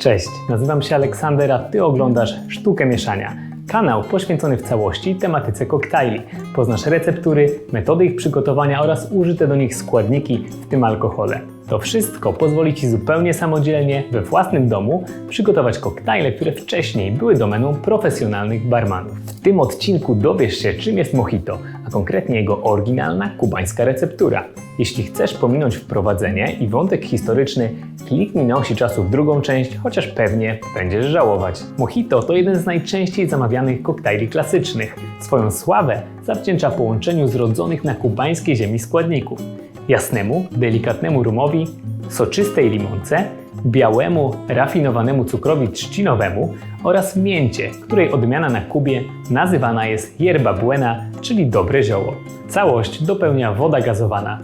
Cześć, nazywam się Aleksander, a Ty oglądasz Sztukę Mieszania. Kanał poświęcony w całości tematyce koktajli. Poznasz receptury, metody ich przygotowania oraz użyte do nich składniki, w tym alkohole. To wszystko pozwoli Ci zupełnie samodzielnie, we własnym domu, przygotować koktajle, które wcześniej były domeną profesjonalnych barmanów. W tym odcinku dowiesz się, czym jest mojito, a konkretnie jego oryginalna kubańska receptura. Jeśli chcesz pominąć wprowadzenie i wątek historyczny, kliknij na osi czasu w drugą część, chociaż pewnie będziesz żałować. Mojito to jeden z najczęściej zamawianych koktajli klasycznych. Swoją sławę zawdzięcza połączeniu zrodzonych na kubańskiej ziemi składników jasnemu, delikatnemu rumowi, soczystej limonce, białemu, rafinowanemu cukrowi trzcinowemu oraz mięcie, której odmiana na Kubie nazywana jest yerba buena, czyli dobre zioło. Całość dopełnia woda gazowana.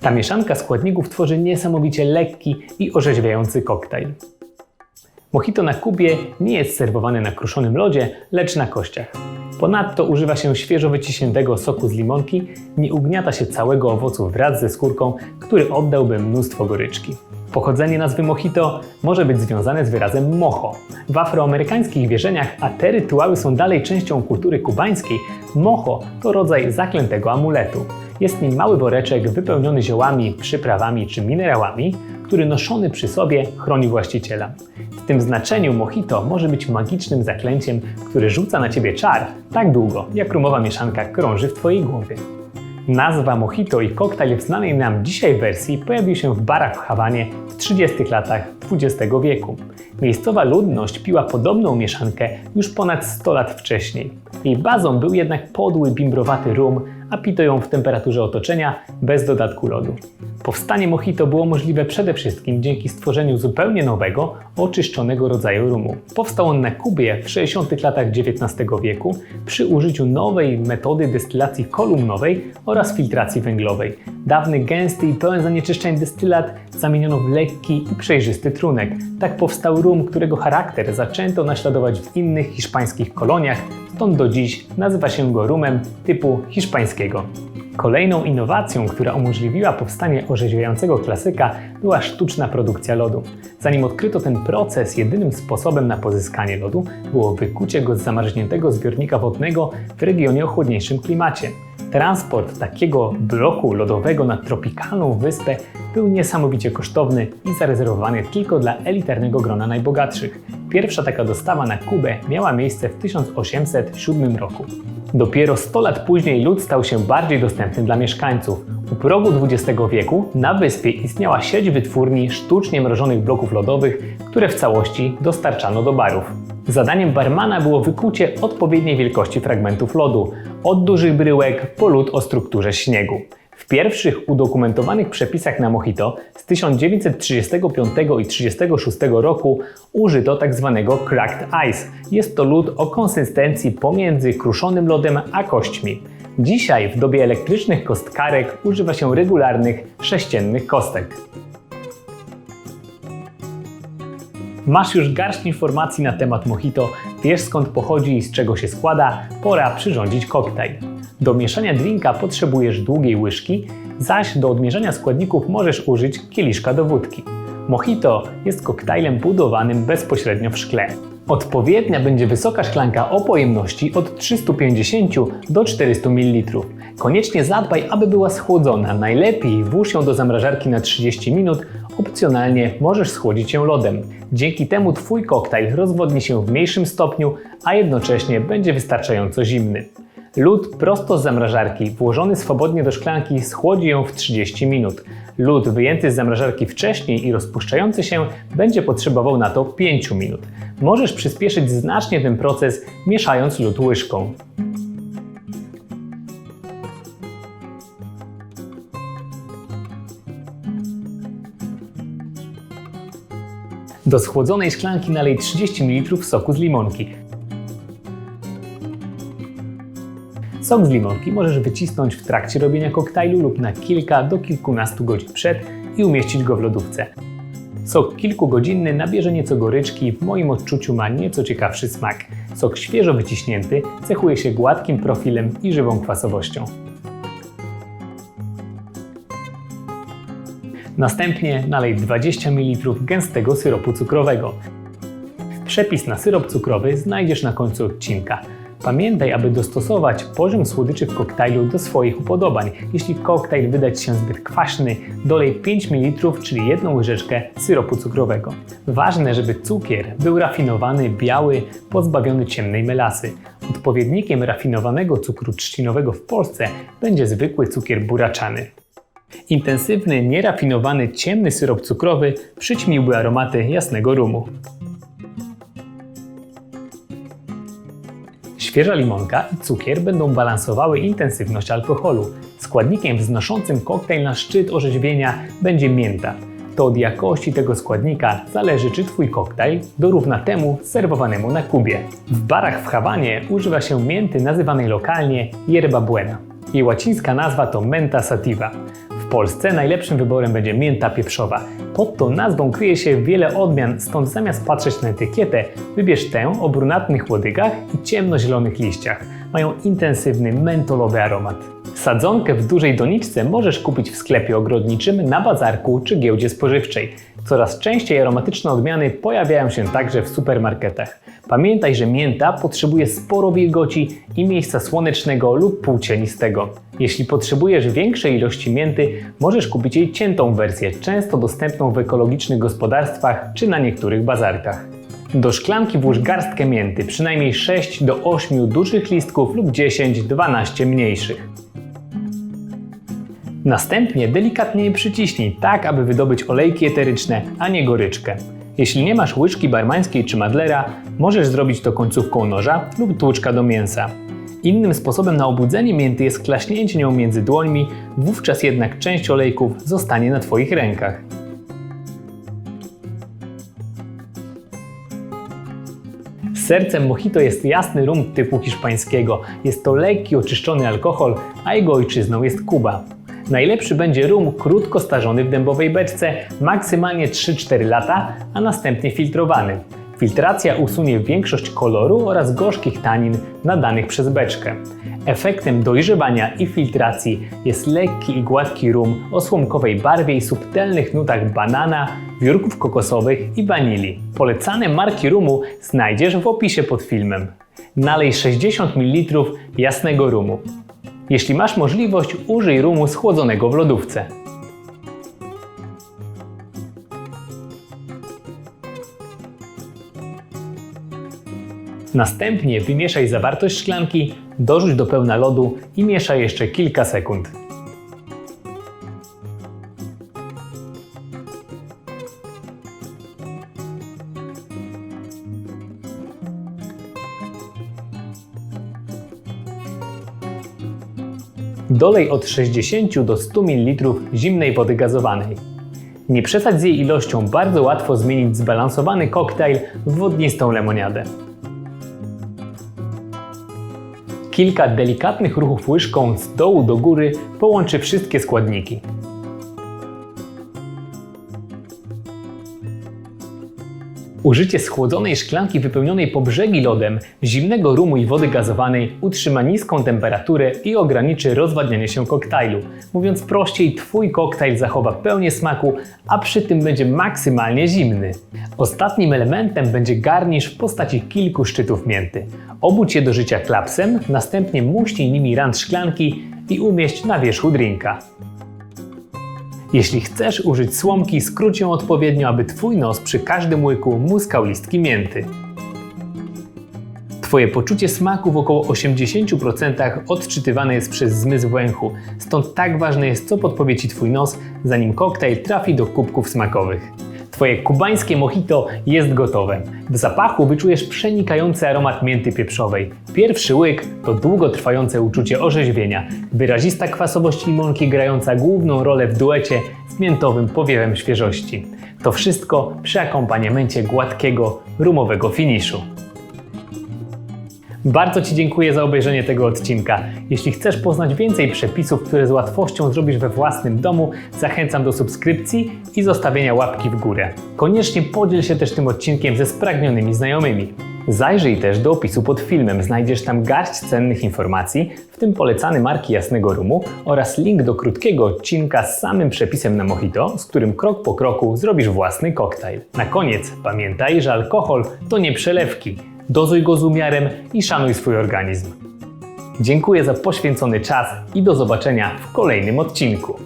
Ta mieszanka składników tworzy niesamowicie lekki i orzeźwiający koktajl. Mojito na Kubie nie jest serwowane na kruszonym lodzie, lecz na kościach. Ponadto używa się świeżo wyciśniętego soku z limonki, nie ugniata się całego owocu wraz ze skórką, który oddałby mnóstwo goryczki. Pochodzenie nazwy mojito może być związane z wyrazem mocho. W afroamerykańskich wierzeniach, a te rytuały są dalej częścią kultury kubańskiej, mocho to rodzaj zaklętego amuletu. Jest nim mały woreczek wypełniony ziołami, przyprawami czy minerałami, który noszony przy sobie chroni właściciela. W tym znaczeniu mojito może być magicznym zaklęciem, który rzuca na ciebie czar tak długo, jak rumowa mieszanka krąży w twojej głowie. Nazwa mojito i koktajl w znanej nam dzisiaj wersji pojawił się w barach w Hawanie w 30 latach XX wieku. Miejscowa ludność piła podobną mieszankę już ponad 100 lat wcześniej. Jej bazą był jednak podły bimbrowaty rum, a pito ją w temperaturze otoczenia bez dodatku lodu. Powstanie mojito było możliwe przede wszystkim dzięki stworzeniu zupełnie nowego, oczyszczonego rodzaju rumu. Powstał on na Kubie w 60 latach XIX wieku przy użyciu nowej metody destylacji kolumnowej oraz filtracji węglowej. Dawny gęsty i pełen zanieczyszczeń destylat zamieniono w lekki i przejrzysty trunek. Tak powstał rum, którego charakter zaczęto naśladować w innych hiszpańskich koloniach, stąd do dziś nazywa się go rumem typu hiszpańskiego. Kolejną innowacją, która umożliwiła powstanie orzeźwiającego klasyka, była sztuczna produkcja lodu. Zanim odkryto ten proces, jedynym sposobem na pozyskanie lodu było wykucie go z zamarzniętego zbiornika wodnego w regionie o chłodniejszym klimacie. Transport takiego bloku lodowego na tropikalną wyspę był niesamowicie kosztowny i zarezerwowany tylko dla elitarnego grona najbogatszych. Pierwsza taka dostawa na Kubę miała miejsce w 1807 roku. Dopiero 100 lat później lód stał się bardziej dostępny dla mieszkańców. U progu XX wieku na wyspie istniała sieć wytwórni sztucznie mrożonych bloków lodowych, które w całości dostarczano do barów. Zadaniem barmana było wykucie odpowiedniej wielkości fragmentów lodu, od dużych bryłek po lód o strukturze śniegu. W pierwszych udokumentowanych przepisach na mojito z 1935 i 1936 roku użyto tzw. Tak cracked ice. Jest to lód o konsystencji pomiędzy kruszonym lodem a kośćmi. Dzisiaj w dobie elektrycznych kostkarek używa się regularnych sześciennych kostek. Masz już garść informacji na temat mojito, wiesz skąd pochodzi i z czego się składa, pora przyrządzić koktajl. Do mieszania drinka potrzebujesz długiej łyżki, zaś do odmierzania składników możesz użyć kieliszka do wódki. Mojito jest koktajlem budowanym bezpośrednio w szkle. Odpowiednia będzie wysoka szklanka o pojemności od 350 do 400 ml. Koniecznie zadbaj, aby była schłodzona. Najlepiej włóż ją do zamrażarki na 30 minut, opcjonalnie możesz schłodzić ją lodem. Dzięki temu Twój koktajl rozwodni się w mniejszym stopniu, a jednocześnie będzie wystarczająco zimny. Lód prosto z zamrażarki, włożony swobodnie do szklanki, schłodzi ją w 30 minut. Lód wyjęty z zamrażarki wcześniej i rozpuszczający się będzie potrzebował na to 5 minut. Możesz przyspieszyć znacznie ten proces, mieszając lód łyżką. Do schłodzonej szklanki nalej 30 ml soku z limonki. Sok z limonki możesz wycisnąć w trakcie robienia koktajlu lub na kilka do kilkunastu godzin przed i umieścić go w lodówce. Sok kilkugodzinny nabierze nieco goryczki, w moim odczuciu ma nieco ciekawszy smak. Sok świeżo wyciśnięty cechuje się gładkim profilem i żywą kwasowością. Następnie nalej 20 ml gęstego syropu cukrowego. Przepis na syrop cukrowy znajdziesz na końcu odcinka. Pamiętaj, aby dostosować poziom słodyczy w koktajlu do swoich upodobań. Jeśli koktajl wyda Ci się zbyt kwaśny, dolej 5 ml, czyli jedną łyżeczkę syropu cukrowego. Ważne, żeby cukier był rafinowany, biały, pozbawiony ciemnej melasy. Odpowiednikiem rafinowanego cukru trzcinowego w Polsce będzie zwykły cukier buraczany. Intensywny, nierafinowany, ciemny syrop cukrowy przyćmiłby aromaty jasnego rumu. Świeża limonka i cukier będą balansowały intensywność alkoholu. Składnikiem wznoszącym koktajl na szczyt orzeźwienia będzie mięta. To od jakości tego składnika zależy, czy Twój koktajl dorówna temu serwowanemu na Kubie. W barach w Hawanie używa się mięty nazywanej lokalnie yerba buena. Jej łacińska nazwa to menta sativa. W Polsce najlepszym wyborem będzie mięta pieprzowa. Pod tą nazwą kryje się wiele odmian, stąd zamiast patrzeć na etykietę, wybierz tę o brunatnych łodygach i ciemnozielonych liściach. Mają intensywny, mentolowy aromat. Sadzonkę w dużej doniczce możesz kupić w sklepie ogrodniczym, na bazarku czy giełdzie spożywczej. Coraz częściej aromatyczne odmiany pojawiają się także w supermarketach. Pamiętaj, że mięta potrzebuje sporo wilgoci i miejsca słonecznego lub półcienistego. Jeśli potrzebujesz większej ilości mięty, możesz kupić jej ciętą wersję, często dostępną w ekologicznych gospodarstwach czy na niektórych bazarkach. Do szklanki włóż garstkę mięty, przynajmniej 6 do 8 dużych listków lub 10-12 mniejszych. Następnie delikatnie je przyciśnij, tak aby wydobyć olejki eteryczne, a nie goryczkę. Jeśli nie masz łyżki barmańskiej czy madlera, możesz zrobić to końcówką noża lub tłuczka do mięsa. Innym sposobem na obudzenie mięty jest klaśnięcie nią między dłońmi, wówczas jednak część olejków zostanie na Twoich rękach. Sercem mojito jest jasny rum typu hiszpańskiego. Jest to lekki, oczyszczony alkohol, a jego ojczyzną jest Kuba. Najlepszy będzie rum krótko starzony w dębowej beczce, maksymalnie 3-4 lata, a następnie filtrowany. Filtracja usunie większość koloru oraz gorzkich tanin nadanych przez beczkę. Efektem dojrzewania i filtracji jest lekki i gładki rum o słomkowej barwie i subtelnych nutach banana, wiórków kokosowych i wanilii. Polecane marki rumu znajdziesz w opisie pod filmem. Nalej 60 ml jasnego rumu. Jeśli masz możliwość, użyj rumu schłodzonego w lodówce. Następnie wymieszaj zawartość szklanki, dorzuć do pełna lodu i mieszaj jeszcze kilka sekund. Dolej od 60 do 100 ml zimnej wody gazowanej. Nie przesadź z jej ilością, bardzo łatwo zmienić zbalansowany koktajl w wodnistą lemoniadę. Kilka delikatnych ruchów łyżką z dołu do góry połączy wszystkie składniki. Użycie schłodzonej szklanki wypełnionej po brzegi lodem, zimnego rumu i wody gazowanej utrzyma niską temperaturę i ograniczy rozwadnianie się koktajlu. Mówiąc prościej, Twój koktajl zachowa pełnię smaku, a przy tym będzie maksymalnie zimny. Ostatnim elementem będzie garnisz w postaci kilku szczytów mięty. Obudź je do życia klapsem, następnie muśnij nimi rand szklanki i umieść na wierzchu drinka. Jeśli chcesz użyć słomki, skróć ją odpowiednio, aby Twój nos przy każdym łyku muskał listki mięty. Twoje poczucie smaku w około 80% odczytywane jest przez zmysł węchu, stąd tak ważne jest, co podpowie Ci Twój nos, zanim koktajl trafi do kubków smakowych. Twoje kubańskie mojito jest gotowe. W zapachu wyczujesz przenikający aromat mięty pieprzowej. Pierwszy łyk to długotrwające uczucie orzeźwienia, wyrazista kwasowość limonki grająca główną rolę w duecie z miętowym powiewem świeżości. To wszystko przy akompaniamencie gładkiego, rumowego finiszu. Bardzo Ci dziękuję za obejrzenie tego odcinka. Jeśli chcesz poznać więcej przepisów, które z łatwością zrobisz we własnym domu, zachęcam do subskrypcji i zostawienia łapki w górę. Koniecznie podziel się też tym odcinkiem ze spragnionymi znajomymi. Zajrzyj też do opisu pod filmem, znajdziesz tam garść cennych informacji, w tym polecane marki jasnego rumu oraz link do krótkiego odcinka z samym przepisem na mojito, z którym krok po kroku zrobisz własny koktajl. Na koniec pamiętaj, że alkohol to nie przelewki. Dozuj go z umiarem i szanuj swój organizm. Dziękuję za poświęcony czas i do zobaczenia w kolejnym odcinku.